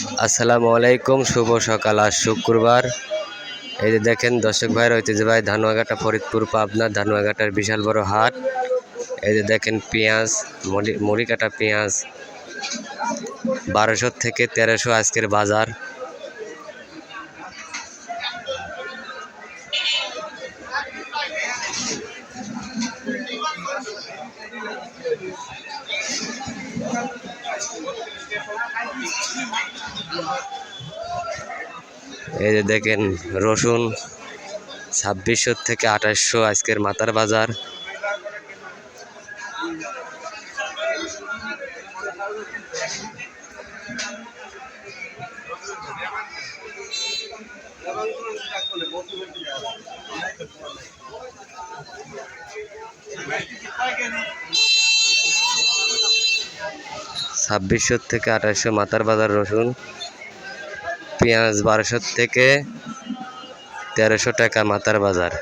আসসালামু আলাইকুম, শুভ সকাল, আজ শুক্রবার। এই যে দেখেন দর্শক ভাইয়ের ঐতিহ্যবাহী ধানুয়াঘাটা, ফরিদপুর, পাবনা, ধানুয়াঘাটার বিশাল বড় হাট। এই যে দেখেন পেঁয়াজ মুড়ি কাটা পেঁয়াজ, বারোশো থেকে তেরোশো আজকের বাজার। এই যে দেখেন, রসুন ছাব্বিশশো থেকে আঠাশশো আজকের মাতার বাজার। ছাব্বিশশো থেকে আঠাশশো মাতার বাজার রসুন। পেঁয়াজ বারোশো থেকে তেরোশো টাকা মাথার বাজার।